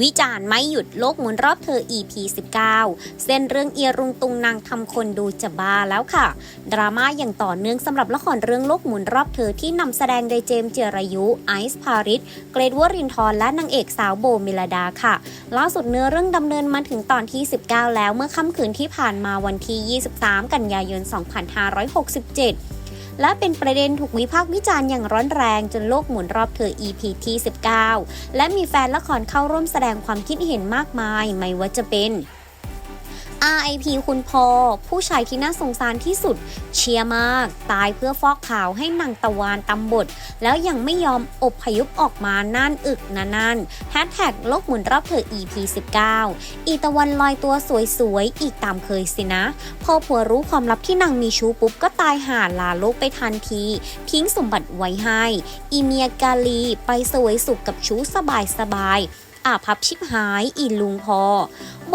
วิจารณ์ไม่หยุดโลกหมุนรอบเธอ EP 19 เส้นเรื่องเอียรุงตุงนางทำคนดูจะบ้าแล้วค่ะ ดราม่าอย่างต่อเนื่องสำหรับละครเรื่องโลกหมุนรอบเธอที่นำแสดงโดยเจมส์เจรายุ ไอซ์พาริสเกรดวอรินทร์และนางเอกสาวโบเมลดาค่ะ ล่าสุดเนื้อเรื่องดำเนินมาถึงตอนที่ 19 แล้วเมื่อค่ำคืนที่ผ่านมาวันที่ 23 กันยายน 2567 และเป็นประเด็นถูกวิพากษ์วิจารณ์อย่างร้อนแรงจนโลกหมุนรอบเธอ EP ที่ 19 และมีแฟนละครเข้าร่วมแสดงความคิดเห็นมากมาย ไม่ว่าจะเป็น RIP คุณพอ ผู้ชายที่น่าสงสารที่สุด เชียร์มาก ตายเพื่อฟอกข่าวให้นางตะวันตำบทแล้วยังไม่ยอมอบพยุบออกมาน่านอึกนะนั่นแฮชแท็กโลกหมุนรอบเธอ EP 19 อีตะวันลอยตัวสวยๆ อีกตามเคยสินะ พอผัวรู้ความลับที่นางมีชู้ปุ๊บก็ตายห่าลาโลกไปทันที ทิ้งสมบัติไว้ให้ อีเมียกาลี ไปสวยสุขกับชู้สบายสบายๆอาพับชิบหายอีลุงพอ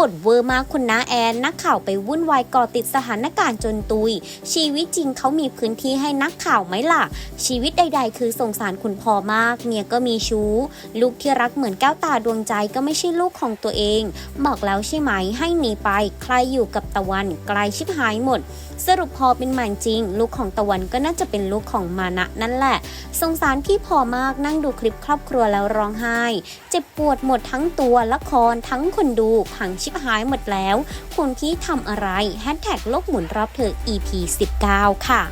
บทเวอร์มากคุณน้าแอนนักข่าวไปวุ่นวายก่อติดสถานการณ์จนตุย ชีวิตจริงเขามีพื้นที่ให้นักข่าวไหมล่ะ ชีวิตใด ๆ คือสงสารคุณพ่อมาก เมียก็มีชู้ ลูกที่รักเหมือนแก้วตาดวงใจก็ไม่ใช่ลูกของตัวเอง บอกแล้วใช่ไหมให้หนีไป ใครอยู่กับตะวันไกลชิบหายหมด สรุปพอเป็นหมันจริง ลูกของตะวันก็น่าจะเป็นลูกของมานะนั่นแหละ สงสารพี่พอมากนั่งดูคลิปครอบครัวแล้วร้องไห้ เจ็บปวดหมดทั้งตัวละครทั้งคนดูพังชชิบหายหมดแล้ว คุณพี่ทำอะไรแฮชแท็กโลกหมุนรอบเธอ EP 19 ค่ะ